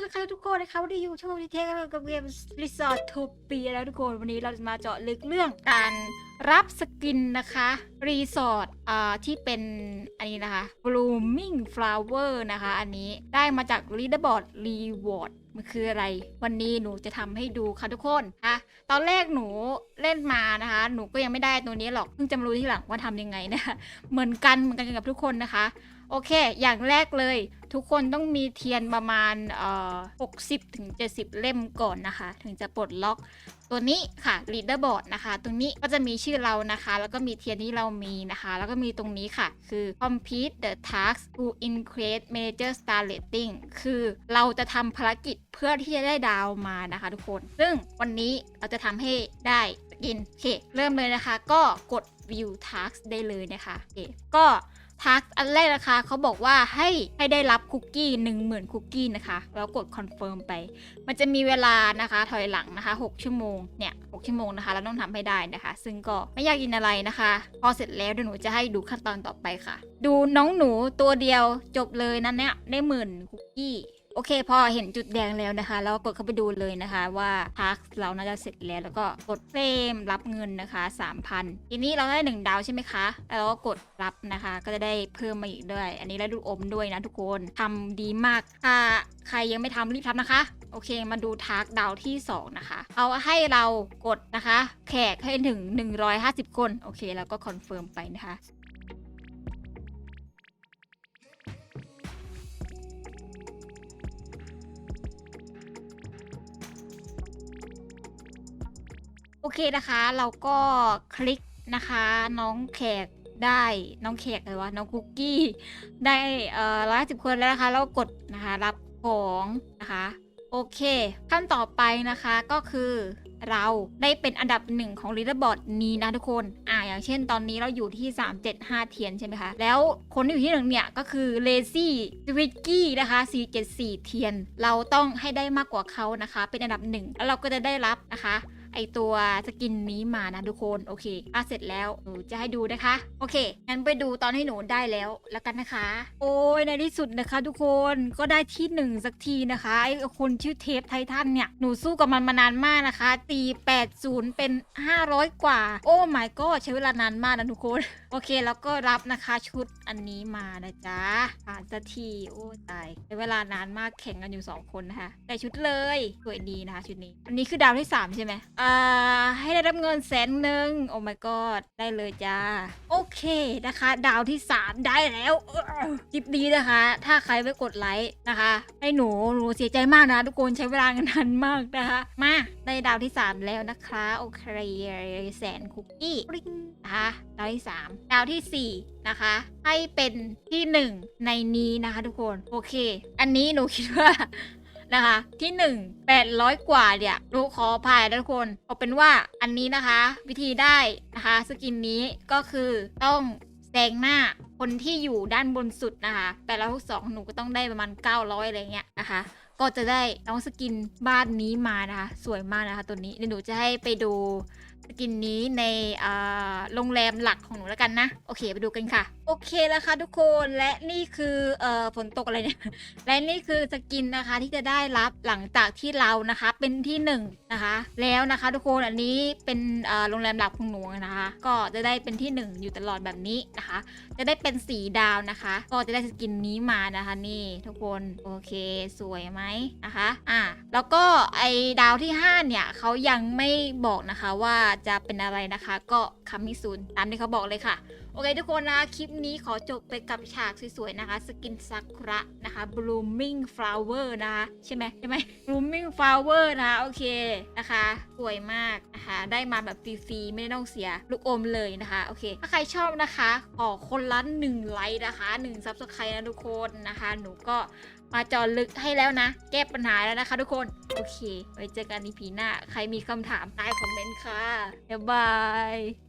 สวัสดีค่ะทุกคนนะคะวันนี้อยู่ช่องวิเทคกับเกมรีสอร์ทโทเปีแล้วทุกคนวันนี้เราจะมาเจาะลึกเรื่องการรับสกินนะคะรีสอร์ทอ่าที่เป็นอันนี้นะคะ blooming flower นะคะ อันนี้ได้มาจาก leaderboard reward มันคืออะไร วันนี้หนูจะทำให้ดูค่ะทุกคนค่ะตอนแรกหนูเล่นมานะคะ หนูก็ยังไม่ได้ตัวนี้หรอกเพิ่งจะมารู้ที่หลังว่าทำยังไงนะคะเหมือนกันเหมือนกันกับทุกคนนะคะ โอเค อย่างแรกเลย ทุกคนต้องมีเทียนประมาณเอ่อ60ถึง70 เล่มก่อนนะคะ ถึงจะปลดล็อกตัวนี้ค่ะ leaderboard นะคะ ตรงนี้ก็จะมีชื่อเรานะคะ แล้วก็มีเทียนที่เรามีนะคะ แล้วก็มีตรงนี้ค่ะ คือ complete the task to increase manager star rating คือเราจะทำภารกิจเพื่อที่จะได้ดาวมานะคะทุกคน ซึ่งวันนี้เราจะทำให้ได้กินโอเค เริ่มเลยนะคะ ก็กด view task ได้เลยนะคะโอเคก็ ทักอันแรกนะคะเขาบอกว่าให้ให้ได้รับคุกกี้1 0,000คุกกี้นะคะ แล้วกดคอนเฟิร์มไป มันจะมีเวลานะคะถอยหลังนะคะ 6 ชั่วโมงเนี่ย6ชั่วโมงนะคะเราต้องทำให้ได้นะคะ ซึ่งก็ไม่ยากกินอะไรนะคะ พอเสร็จแล้วเดี๋ยวหนูจะให้ดูขั้นตอนต่อไปค่ะ ดูน้องหนูตัวเดียวจบเลยนั่นเนี่ยได้หมื่นคุกกี้ โอเค พอเห็นจุดแดงแล้วนะคะแล้วกดเข้าไปดูเลยนะคะว่าทักเราน่าจะเสร็จแล้วแล้วก็กดเฟรมรับเงินนะคะ 3,000 ทีนี้เราได้หนึ่งดาวใช่ไหมคะแล้วก็กดรับนะคะ ก็จะได้เพิ่มมาอีกด้วย อันนี้ได้ดูอมด้วยนะทุกคนทำดีมากถ้าใครยังไม่ทำรีบทำนะคะ โอเคมาดูทักดาวที่ 2 นะคะ เอาให้เรากดนะคะ แขกให้ถึง 150 คน โอเค แล้วก็คอนเฟิร์มไปนะคะ เคนะคะ เราก็คลิกนะคะ น้องแขกได้น้องแขกเลยวะน้องคุกกี้ได้เอ่อร้อยสิบคนแล้วนะคะแล้วก็กดนะคะรับของนะคะโอเคขั้นต่อไปนะคะก็คือเราได้เป็นอันดับหนึ่งของลีดเดอร์บอร์ดนี้นะทุกคน อ่า อย่างเช่นตอนนี้เราอยู่ที่ 375 เทียนใช่ไหมคะ แล้วคนที่อยู่ที่หนึ่งเนี่ยก็คือเลซี่สวิกกี้นะคะ 474 เทียน เราต้องให้ได้มากกว่าเขานะคะ เป็นอันดับหนึ่งแล้วเราก็จะได้รับนะคะ ไอตัวสกินนี้มานะทุกคนโอเคอะเสร็จแล้วหนูจะให้ดูนะคะ โอเคงั้นไปดูตอนที่หนูได้แล้วแล้วกันนะคะ โอ้ยในที่สุดนะคะ ทุกคนก็ได้ที่หนึ่งสักทีนะคะไอคนชื่อเทปไททันเนี่ยหนูสู้กับมันมานานมากนะคะตี80 เป็น 500 กว่า โอ้ my god ใช้เวลานานมากนะทุกคนโอเคแล้วก็รับนะคะชุดอันนี้มานะจ๊ะผ่านสักทีโอ้ตายใช้เวลานานมากแข่งกันอยู่ 2 คนนะคะได้ชุดเลยสวยดีนะคะชุดนี้ อันนี้คือดาวที่ 3 ใช่ไหมอ่า ให้ได้รับเงินแสนหนึ่งโอ้ my god ได้เลยจ้า โอเคนะคะ ดาวที่ 3 ได้แล้วเออจิบดีนะคะ ถ้าใครไม่กดไลค์นะคะ ให้หนูหนูเสียใจมากนะ ทุกคนใช้เวลานานมากนะคะ มา ได้ดาวที่ 3 แล้วนะคะ โอเคแสนคุกกี้ปริ้งนะคะดาวที่ 3 ดาวทีสี่4 นะคะ ให้เป็นที่ 1 ในนี้นะคะ ทุกคน โอเค อันนี้หนูคิดว่า นะคะ ที่ 1 800 กว่าเนี่ยรู้ขออภัยนะทุกคนเอาเป็นว่าอันนี้นะคะ วิธีได้นะคะ สกินนี้ก็คือต้องแซงหน้าคนที่อยู่ด้านบนสุดนะคะแต่ละทุกสองหนูก็ต้องได้ประมาณ 900อะไรเงี้ยนะคะ ก็จะได้น้องสกินบ้านนี้มานะคะ สวยมากนะคะ ตัวนี้เดี๋ยวหนูจะให้ไปดู สกินนี้ในโรงแรมหลักของหนูแล้วกันนะ โอเคไปดูกันค่ะ โอเคแล้วค่ะทุกคนและนี่คือเอ่อฝนตกอะไรเนี่ย และนี่คือสกินนะคะที่จะได้รับหลังจากที่เรานะคะเป็นที่หนึ่งนะคะ แล้วนะคะทุกคนอันนี้เป็นโรงแรมหลักของหนูนะคะ ก็จะได้เป็นที่หนึ่งอยู่ตลอดแบบนี้นะคะ จะได้เป็นสีดาวนะคะ ก็จะได้สกินนี้มานะคะนี่ทุกคนโอเคสวยไหมนะคะอะแล้วก็ไอ้ดาวที่5เนี่ยเขายังไม่บอกนะคะว่าจะเป็นอะไรนะคะ ก็คัมมิซูนตามที่เขาบอกเลยค่ะ โอเคทุกคนนะคลิปนี้ขอจบไปกับฉากสวยๆนะคะ สกินซากุระนะคะ blooming flower นะคะใช่ไหมใช่ไหม blooming flower นะคะโอเคนะคะสวยมากนะคะ ได้มาแบบฟรีๆไม่ได้ต้องเสียลูกอมเลยนะคะโอเค ถ้าใครชอบนะคะขอคนละหนึ่งไลค์นะคะหนึ่งซับสไครต์นะทุกคนนะคะ หนูก็ มาจอลึกให้แล้วนะ แก้ปัญหาแล้วนะคะทุกคน โอเค ไว้เจอกันในพีหน้า ใครมีคำถามใต้คอมเมนต์ค่ะ บ๊ายบาย